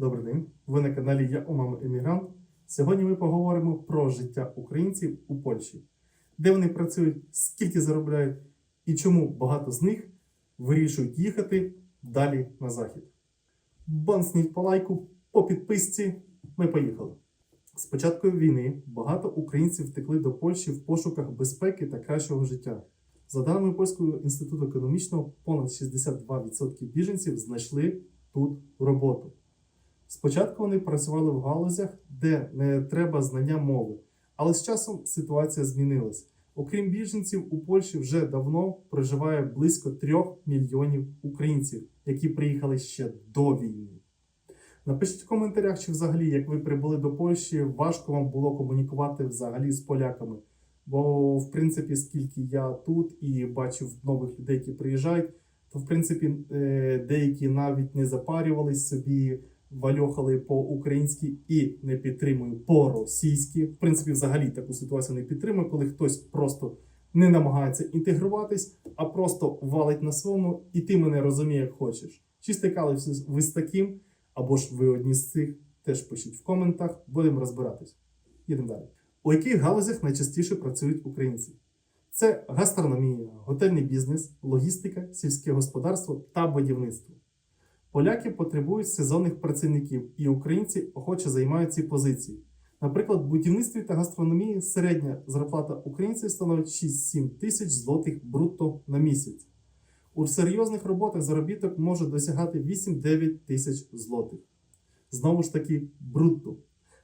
Добрий день. Ви на каналі Я у мами Емігрант. Сьогодні ми поговоримо про життя українців у Польщі, де вони працюють, скільки заробляють і чому багато з них вирішують їхати далі на захід. Бонсніть по лайку, по підписці. Ми поїхали. З початку війни багато українців втекли до Польщі в пошуках безпеки та кращого життя. За даними Польського інституту економічного, понад 62% біженців знайшли тут роботу. Спочатку вони працювали в галузях, де не треба знання мови, але з часом ситуація змінилась. Окрім біженців, у Польщі вже давно проживає близько 3 мільйонів українців, які приїхали ще до війни. Напишіть в коментарях, чи взагалі, як ви прибули до Польщі, важко вам було комунікувати взагалі з поляками. Бо, в принципі, скільки я тут і бачив нових людей, які приїжджають, то в принципі е, деякі навіть не запарювались собі, вальохали по-українськи і не підтримую по-російськи. В принципі, взагалі таку ситуацію не підтримую, коли хтось просто не намагається інтегруватись, а просто валить на своєму, і ти мене розуміє, як хочеш. Чи стикалися ви з таким, або ж ви одні з цих, теж пишіть в коментах, будемо розбиратись. Їдемо далі. У яких галузях найчастіше працюють українці? Це гастрономія, готельний бізнес, логістика, сільське господарство та будівництво. Поляки потребують сезонних працівників, і українці охоче займають ці позиції. Наприклад, в будівництві та гастрономії середня зарплата українців становить 6-7 тисяч злотих брутто на місяць. У серйозних роботах заробіток може досягати 8-9 тисяч злотих. Знову ж таки, брутто.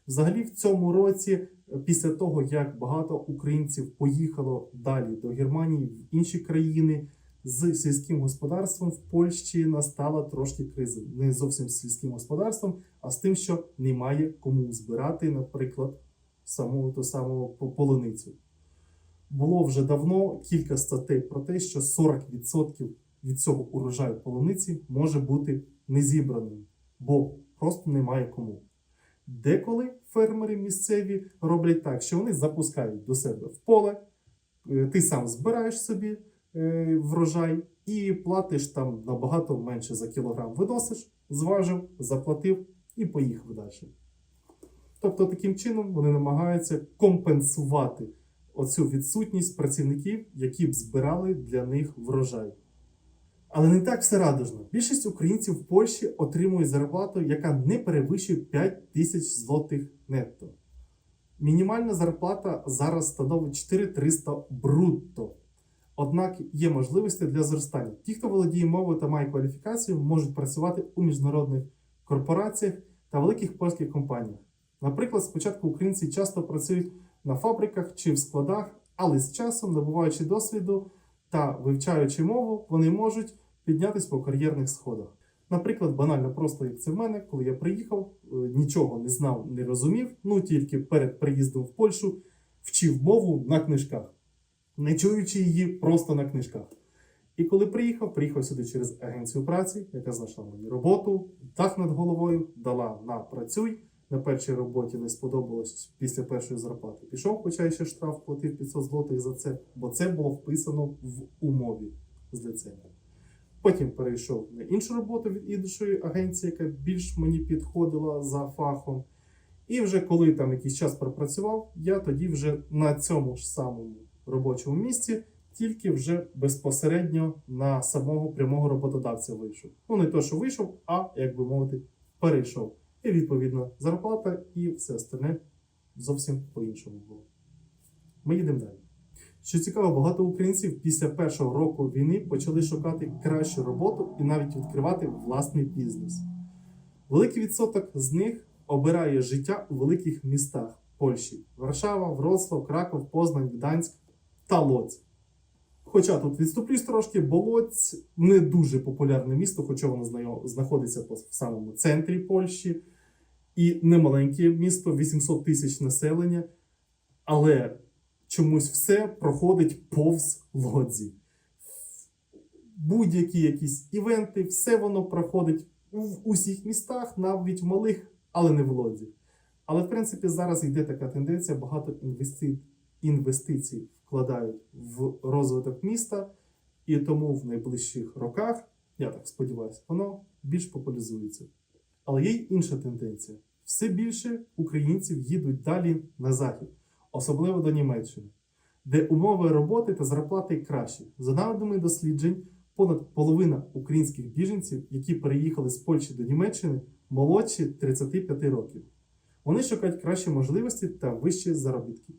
Взагалі, в цьому році, е, після того, як багато українців поїхало далі до Германії в інші країни з сільським господарством, в Польщі настала трошки криза. Не зовсім з сільським господарством, а з тим, що немає кому збирати, наприклад, саму ту саму полуницю. Було вже давно кілька статей про те, що 40% від цього урожаю полуниці може бути не зібраним, бо просто немає кому. Деколи фермери місцеві роблять так, що вони запускають до себе в поле, е, ти сам збираєш собі врожай і платиш там набагато менше за кілограм. Виносиш, зважив, заплатив і поїхав далі. Тобто, таким чином вони намагаються компенсувати оцю відсутність працівників, які б збирали для них врожай. Але не так все радужно. Більшість українців в Польщі отримують зарплату, яка не перевищує 5 тисяч злотих нетто. Мінімальна зарплата зараз становить 4300 брутто. Однак є можливості для зростання. Ті, хто володіє мовою та має кваліфікацію, можуть працювати у міжнародних корпораціях та великих польських компаніях. Наприклад, спочатку українці часто працюють на фабриках чи в складах, але з часом, набуваючи досвіду та вивчаючи мову, вони можуть піднятися по кар'єрних сходах. Наприклад, банально просто як це в мене, коли я приїхав, е, нічого не знав, не розумів, ну тільки перед приїздом в Польщу вчив мову на книжках, не чуючи її просто на книжках. І коли приїхав, приїхав сюди через агенцію праці, яка знайшла мені роботу, дах над головою, дала на працюй. На першій роботі не сподобалось після першої зарплати. Пішов, хоча ще штраф платив 500 злотих за це, бо це було вписано в умові з ліцею. Потім перейшов на іншу роботу від іншої агенції, яка більш мені підходила за фахом. І вже коли там якийсь час пропрацював, я тоді вже на цьому ж самому робочому місці, тільки вже безпосередньо на самого прямого роботодавця вийшов. Ну не то, що вийшов, а як би мовити, перейшов. І відповідно зарплата і все остальне зовсім по-іншому було. Ми їдемо далі. Що цікаво, багато українців після першого року війни почали шукати кращу роботу і навіть відкривати власний бізнес. Великий відсоток з них обирає життя у великих містах Польщі: Варшава, Вроцлав, Краков, Познань, Гданськ та Лоць. Хоча тут відступлюсь трошки, бо Лоць не дуже популярне місто, хоча воно знаходиться в самому центрі Польщі, і не маленьке місто, 800 тисяч населення, але чомусь все проходить повз Лодзі. Будь-які якісь івенти, все воно проходить в усіх містах, навіть в малих, але не в Лодзі. Але в принципі зараз йде така тенденція, багато інвести... інвестицій вкладають в розвиток міста, і тому в найближчих роках, я так сподіваюся, воно більш популяризується. Але є й інша тенденція. Все більше українців їдуть далі на захід, особливо до Німеччини, де умови роботи та зарплати кращі. За даними досліджень, понад половина українських біженців, які переїхали з Польщі до Німеччини, молодші 35 років. Вони шукають кращі можливості та вищі заробітки.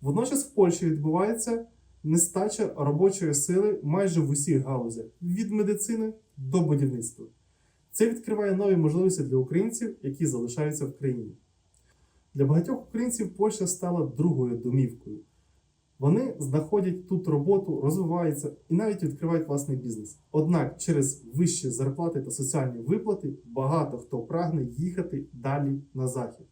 Водночас в Польщі відбувається нестача робочої сили майже в усіх галузях від медицини до будівництва. Це відкриває нові можливості для українців, які залишаються в країні. Для багатьох українців Польща стала другою домівкою. Вони знаходять тут роботу, розвиваються і навіть відкривають власний бізнес. Однак через вищі зарплати та соціальні виплати багато хто прагне їхати далі на захід.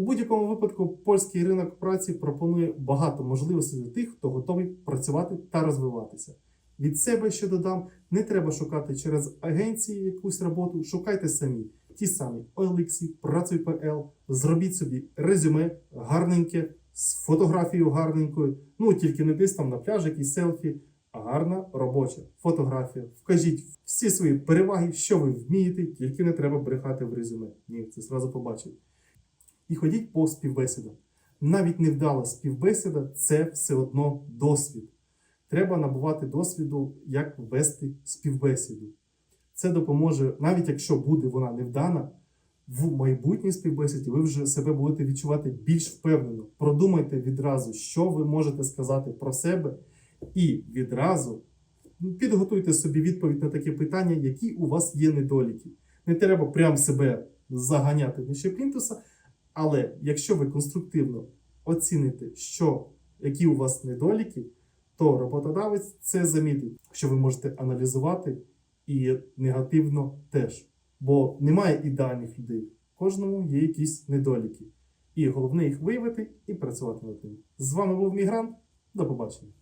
У будь-якому випадку польський ринок праці пропонує багато можливостей для тих, хто готовий працювати та розвиватися. Від себе що додам, не треба шукати через агенції якусь роботу, шукайте самі. Ті самі OLX, Працюй.пл, зробіть собі резюме гарненьке, з фотографією гарненькою. Ну тільки не десь там на пляжі якісь селфі, а гарна робоча фотографія. Вкажіть всі свої переваги, що ви вмієте, тільки не треба брехати в резюме. Ні, це зразу побачив. І ходіть по співбесідам. Навіть невдала співбесіда це все одно досвід. Треба набувати досвіду, як вести співбесіду. Це допоможе, навіть якщо буде вона невдана, в майбутній співбесіді ви вже себе будете відчувати більш впевнено. Продумайте відразу, що ви можете сказати про себе, і відразу підготуйте собі відповідь на такі питання, які у вас є недоліки. Не треба прям себе заганяти нижче плінтуса, але якщо ви конструктивно оціните, що, які у вас недоліки, то роботодавець це замітить, що ви можете аналізувати і негативно теж. Бо немає ідеальних людей. Кожному є якісь недоліки. І головне їх виявити і працювати над ними. З вами був Мігрант. До побачення.